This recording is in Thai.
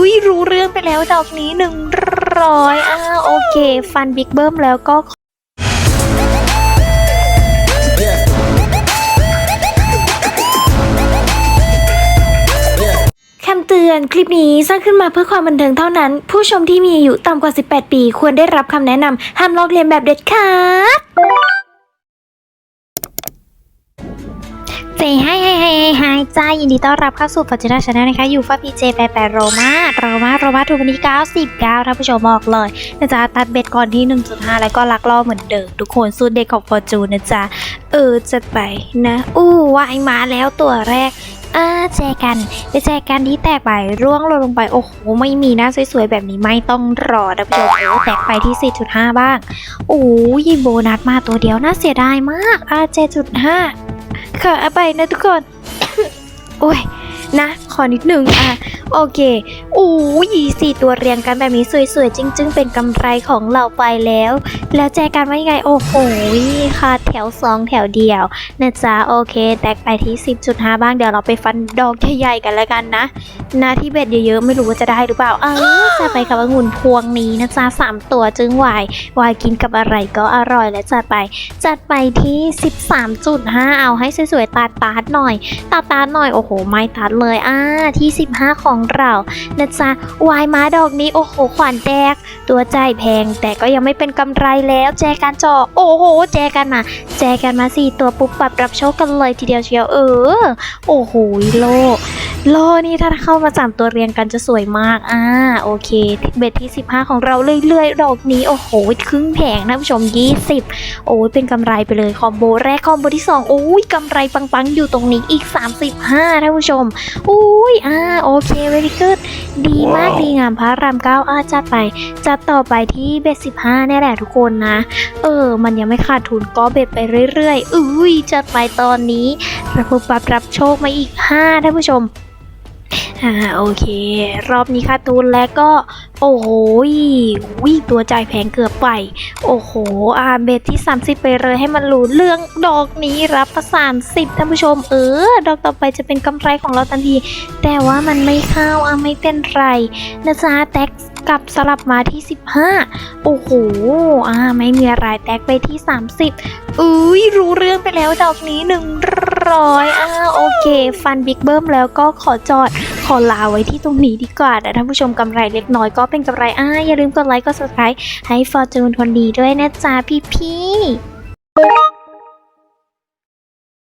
อุ้ยรู้เรื่องไปแล้วดอกนี้หนึ่งร้อยอ่าโอเค ฟันบิ๊กเบิ้มแล้วก็คำเตือนคลิปนี้สร้างขึ้นมาเพื่อความบันเทิงเท่านั้น ผู้ชมที่มีอายุต่ำกว่า 18 ปี ควรได้รับคำแนะนำห้ามลอกเลียนแบบเด็ดขาด จ้ายินดีต้อนรับเข้าสู่ปัจจุบันชาแนลนะคะอยู่ฟ้าพีเจแปดแปดโรมาโรมาโรมาถูกวันที่99ท่านผู้ชมบอกเลยนะจ๊ะตัดเบ็ดก่อนที่ 1.5 แล้วก็ลักล่อเหมือนเดิมทุกคนสูตรเด็กของฟอร์จูนนะจ๊ะเออจัดไปนะ อู้วายมาแล้วตัวแรกอ่าแจกันไปแจกันที่แตกไปร่วงลงไป โอ้โห ไม่มีหน้าสวยๆ แบบนี้ไม่ต้องรอนะพี่โอ้แตกไปที่ 4.5 บ้าง โอ้ยโบนัสมาตัวเดียวน่าเสียดายมากอ่า7.5ค่ะเอาไปนะทุกคน โอ้ยนะ ขอนิดหนึ่งอะ โอเคอู้ยีสี่ตัวเรียงกันแบบนี้สวยๆจริง ๆ เป็นกำไรของเราไปแล้ว แล้วแจกันว่ายังไง โอ้โหค่ะ แถวสองแถวเดียวนะจ๊ะ โอเค แตกไปที่ 10.5 บ้างเดี๋ยวเราไปฟันดอกใหญ่ๆกันแล้วกันนะนะที่เบ็ดเยอะๆ ไม่รู้ว่าจะได้หรือเปล่า เออจะไปกับองุ่นพวงนี้นะจ๊ะสามตัวจึงไหววายกินกับอะไรก็อร่อยและจัดไป จัดไปที่ 13.5 เอาให้สวยๆตาตาดๆหน่อย ตาตาดๆหน่อย โอ้โห ไม่ตัดเลยอ่าที่ 15 ของเรานะจ๊ะวายม้าดอกนี้ โอ้โห ขวัญแตกตัวใจายแพง แต่ก็ยังไม่เป็นกำไรแล้ว แจกันจอ โอ้โห แจกันมา แจกันมาสี่ตัวปุ๊บปรับรับโชคกันเลยทีเดียวเชียวเออ โอ้โห โล โลนี่ถ้าเข้ามาสามตัวเรียงกันจะสวยมากอ่าโอเค เบ็ดที่ 15 ของเราเรื่อยๆดอกนี้โอ้โหครึ่งแผงนะผู้ชม 20 โอ้ยเป็นกำไรไปเลยคอมโบแรกคอมโบที่ 2 โอ้ยกำไรปังๆ อยู่ตรงนี้อีก 35ท่านผู้ชมอุ้ยอ่าโอเค very good ดีมากดีงามพระรามเก้าอ่าจัดไปจัดต่อไปที่เบ็ด15เนี่ยแหละทุกคนนะ เออ มันยังไม่ขาดทุนก็เบ็ดไปเรื่อยๆอุ้ยจัดไปตอนนี้ระบบปรับรับโชคมาอีก5ท่านผู้ชม อ่าโอเค รอบนี้ขาดทุนแล้วก็ โอ้โหวิ่งตัวใจแพงเกือบไป โอ้โหอาเบ็ดที่ 30 ไปเลยให้มันรู้เรื่องดอกนี้รับมา30ท่านผู้ชม เออ ดอกต่อไปจะเป็นกำไรของเราทันที แต่ว่ามันไม่เข้าอะไม่เป็นไรนะจ๊ะแท็กกลับสลับมาที่ 15 โอ้โห อ่า ไม่มีอะไรแท็กไปที่ 30 อุ้ยรู้เรื่องไปแล้วดอกนี้หนึ่ง ร้อยอ่าโอเค ฟันบิ๊กเบิ้มแล้วก็ขอจอดขอลาไว้ที่ตรงนี้ดีกว่าแต่ท่านผู้ชมกำไรเล็กน้อยก็เป็นกำไรอ่าอย่าลืมกดไลค์กด subscribe ให้ฟอร์จูนคนดีด้วยนะจ๊ะพี่พี่